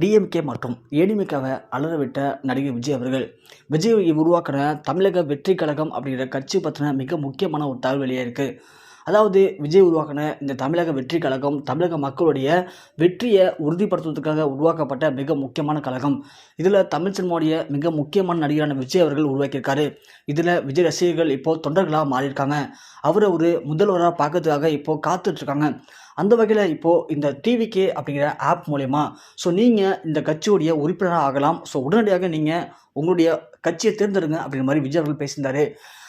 DMK மற்றும் ஏடிஎம்கேவை அலறவிட்ட நடிகர் விஜய் அவர்கள். விஜய் உருவாக்குற தமிழக வெற்றி கழகம் அப்படிங்கிற கட்சி பற்றின மிக முக்கியமான ஒரு தகவல் வெளியே இருக்குது அதாவது விஜய் உருவாக்கின இந்த தமிழக வெற்றி கழகம் தமிழக மக்களுடைய வெற்றியை உறுதிப்படுத்துவதற்காக உருவாக்கப்பட்ட மிக முக்கியமான கழகம். இதில் தமிழ் சினிமாவுடைய மிக முக்கியமான நடிகரான விஜய் அவர்கள் உருவாக்கியிருக்காரு. இதில் விஜய் ரசிகர்கள் இப்போது தொண்டர்களாக மாறியிருக்காங்க. அவரை ஒரு முதல்வராக பார்க்கறதுக்காக இப்போது காத்துட்ருக்காங்க. அந்த வகையில் இப்போது இந்த டிவிகே அப்படிங்கிற ஆப் மூலயமா ஸோ நீங்கள் இந்த கட்சியுடைய உறுப்பினராக ஆகலாம். ஸோ உடனடியாக நீங்கள் உங்களுடைய கட்சியை தேர்ந்தெடுங்க அப்படிங்கிற மாதிரி விஜய் அவர்கள் பேசியிருந்தாரு.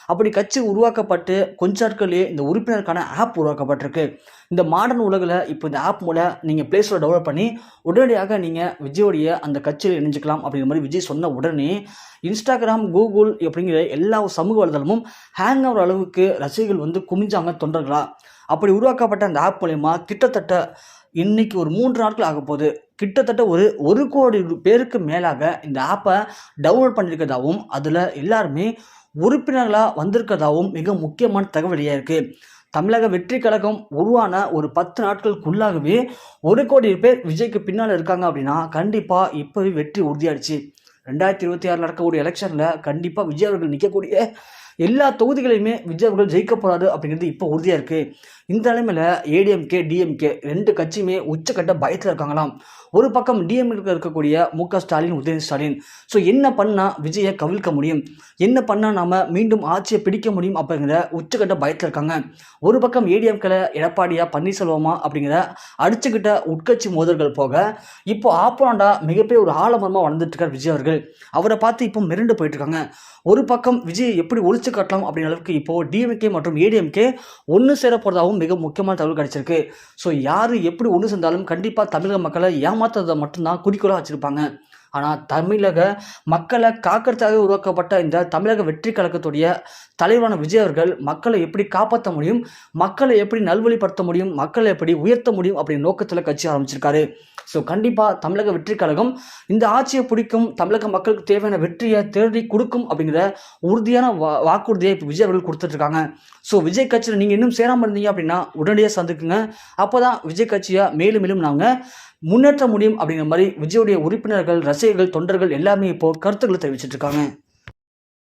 அப்படி கட்சி உருவாக்கப்பட்டு கொஞ்ச நாட்களே இந்த உறுப்பினருக்கான ஆப் உருவாக்கப்பட்டிருக்கு. இந்த மாடர்ன் உலகில் இப்போ இந்த ஆப் மூலம் நீங்கள் ப்ளே ஸ்டோர் டெவலப் பண்ணி உடனடியாக நீங்கள் விஜயோடைய அந்த கட்சியில் இணைஞ்சிக்கலாம் அப்படிங்கிற மாதிரி விஜய் சொன்ன உடனே இன்ஸ்டாகிராம் கூகுள் அப்படிங்கிற எல்லா சமூக வலைதளமும் ஹேங் ஆகிற அளவுக்கு ரசிகர்கள் வந்து குமிஞ்சாங்க தொண்டர்களா? அப்படி உருவாக்கப்பட்ட அந்த ஆப் மூலயமா கிட்டத்தட்ட இன்னைக்கு ஒரு மூன்று நாட்கள் ஆக போகுது கிட்டத்தட்ட ஒரு ஒரு கோடி பேருக்கு மேலாக இந்த ஆப்பை டவுன்லோட் பண்ணியிருக்கிறதாகவும் அதில் எல்லாருமே உறுப்பினர்களாக வந்திருக்கிறதாகவும் மிக முக்கியமான தகவலியாக இருக்குது தமிழக வெற்றி கழகம் உருவான ஒரு பத்து நாட்களுக்குள்ளாகவே ஒரு கோடி பேர் விஜய்க்கு பின்னால் இருக்காங்க அப்படின்னா கண்டிப்பாக இப்போவே வெற்றி உறுதியாயிடுச்சு. ரெண்டாயிரத்தி இருபத்தி ஆறு நடக்கக்கூடிய எலெக்ஷனில் கண்டிப்பாக விஜய் அவர்கள் நிற்கக்கூடிய எல்லா தொகுதிகளையுமே விஜய் அவர்கள் ஜெயிக்க போகிறாரு அப்படிங்கிறது இப்போ உறுதியாக இருக்குது இந்த நிலைமையில் ஏடிஎம்கே டிஎம்கே ரெண்டு கட்சியுமே உச்சக்கட்ட பயத்தில் இருக்காங்களாம். ஒரு பக்கம் டிஎம்கே இருக்கக்கூடிய மு க ஸ்டாலின் உதயநிதி ஸ்டாலின். ஸோ என்ன பண்ணால் விஜயை கவிழ்க்க முடியும்? என்ன பண்ணால் நாம் மீண்டும் ஆட்சியை பிடிக்க முடியும் அப்படிங்கிற உச்சக்கட்ட பயத்தில் இருக்காங்க. ஒரு பக்கம் ஏடிஎம்கேல எடப்பாடியா பன்னீர்செல்வமா அப்படிங்கிற அடிச்சுக்கிட்ட உட்கட்சி மோதல்கள் போக இப்போ ஆப்போனண்டா மிகப்பெரிய ஒரு ஆலமரமாக வளர்ந்துட்டு இருக்கார் விஜய் அவர்கள். அவரை பார்த்து இப்போ மிரண்டு போயிட்டு இருக்காங்க. ஒரு பக்கம் விஜய் எப்படி ஒழிச்சு கட்டலாம் அப்படிங்கிற அளவுக்கு இப்போ டிஎம்கே மற்றும் ஏடிஎம்கே ஒன்று சேர போகிறதாகவும் மிக முக்கியமான தகவல் கிடைச்சிருக்கு. ஸோ யார் எப்படி ஒன்று சேர்ந்தாலும் கண்டிப்பாக தமிழக மக்களை ஏமாத்துறதை மட்டும்தான் குறிக்கோளாக வச்சுருப்பாங்க. ஆனால் தமிழக மக்களை காக்கிறதுக்காக உருவாக்கப்பட்ட இந்த தமிழக வெற்றி கழகத்துடைய தலைவரான விஜய் அவர்கள் மக்களை எப்படி காப்பாற்ற முடியும் மக்களை எப்படி நல்வழிப்படுத்த முடியும் மக்களை எப்படி உயர்த்த முடியும் அப்படின்னு நோக்கத்தில் கட்சி ஆரம்பிச்சிருக்காரு. ஸோ கண்டிப்பாக தமிழக வெற்றி கழகம் இந்த ஆட்சியை பிடிக்கும் தமிழக மக்களுக்கு தேவையான வெற்றியை தேடி கொடுக்கும் அப்படிங்கிற உறுதியான வா வாக்குறுதியை இப்போ விஜய் அவர்கள் கொடுத்துட்ருக்காங்க. ஸோ விஜய் கட்சியில் நீங்கள் இன்னும் சேராமல் இருந்தீங்க அப்படின்னா உடனடியாக சந்திக்குங்க. அப்போ தான் விஜய் கட்சியை மேலும் மேலும் நாங்கள் முன்னேற்ற முடியும் அப்படிங்கிற மாதிரி விஜயுடைய உறுப்பினர்கள் ரசிகர்கள் தொண்டர்கள் எல்லாமே இப்போ கருத்துக்களை தெரிவிச்சிட்டு இருக்காங்க.